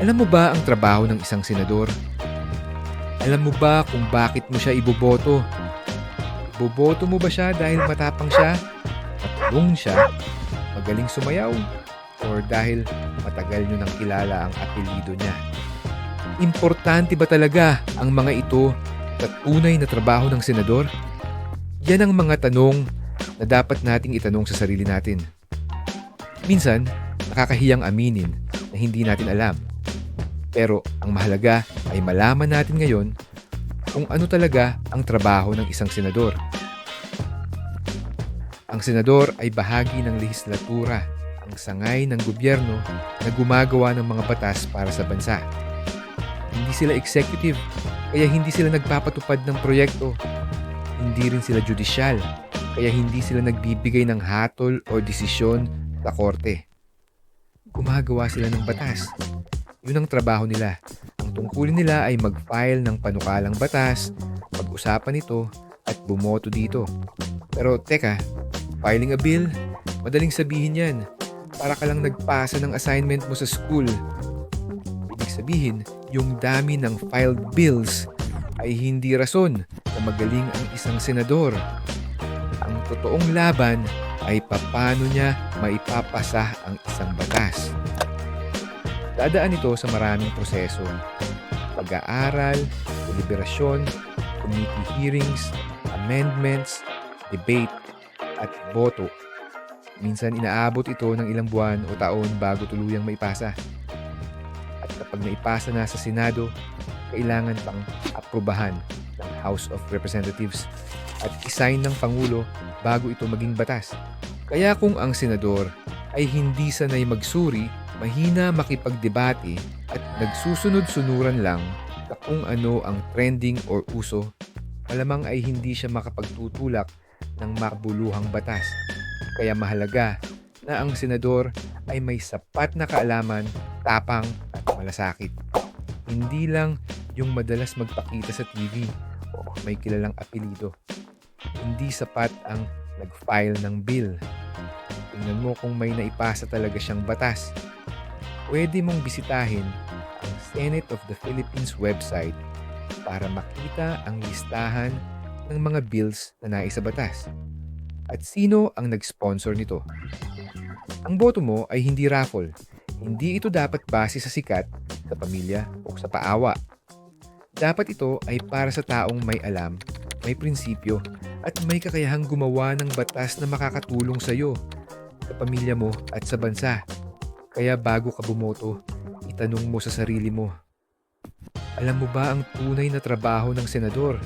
Alam mo ba ang trabaho ng isang senador? Alam mo ba kung bakit mo siya iboboto? Iboboto mo ba siya dahil matapang siya, matulong siya, magaling sumayaw, or dahil matagal nyo nang kilala ang apelido niya? Importante ba talaga ang mga ito sa tunay na trabaho ng senador? Yan ang mga tanong na dapat nating itanong sa sarili natin. Minsan, nakakahiyang aminin na hindi natin alam. Pero ang mahalaga ay malaman natin ngayon kung ano talaga ang trabaho ng isang senador. Ang senador ay bahagi ng lehislatura, ang sangay ng gobyerno na gumagawa ng mga batas para sa bansa. Hindi sila executive, kaya hindi sila nagpapatupad ng proyekto. Hindi rin sila judicial, kaya hindi sila nagbibigay ng hatol o desisyon sa korte. Gumagawa sila ng batas. Yun ang trabaho nila. Ang tungkulin nila ay mag-file ng panukalang batas, pag-usapan ito, at bumoto dito. Pero teka, filing a bill, madaling sabihin yan. Para ka lang nagpasa ng assignment mo sa school. Ibig sabihin, yung dami ng filed bills ay hindi rason na magaling ang isang senador. Ang totoong laban ay papano niya maipapasa ang isang batas. Dadaan ito sa maraming proseso. Pag-aaral, deliberasyon, committee hearings, amendments, debate, at boto. Minsan inaabot ito ng ilang buwan o taon bago tuluyang maipasa. At kapag naipasa na sa Senado, kailangan pang aprobahan ng House of Representatives at isign ng Pangulo bago ito maging batas. Kaya kung ang senador ay hindi sanay magsuri, mahina makipagdebate at nagsusunod-sunuran lang sa kung ano ang trending or uso, malamang ay hindi siya makapagtutulak ng makbuluhang batas. Kaya mahalaga na ang senador ay may sapat na kaalaman, tapang at malasakit. Hindi lang yung madalas magpakita sa TV o may kilalang apelido. Hindi sapat ang nag-file ng bill. Tingnan mo kung may naipasa talaga siyang batas. Pwede mong bisitahin ang Senate of the Philippines website para makita ang listahan ng mga bills na naisa batas. At sino ang nag-sponsor nito? Ang boto mo ay hindi raffle. Hindi ito dapat base sa sikat, sa pamilya o sa paawa. Dapat ito ay para sa taong may alam, may prinsipyo, at may kakayahang gumawa ng batas na makakatulong sa iyo, sa pamilya mo at sa bansa. Kaya bago ka bumoto, itanong mo sa sarili mo, alam mo ba ang tunay na trabaho ng senador?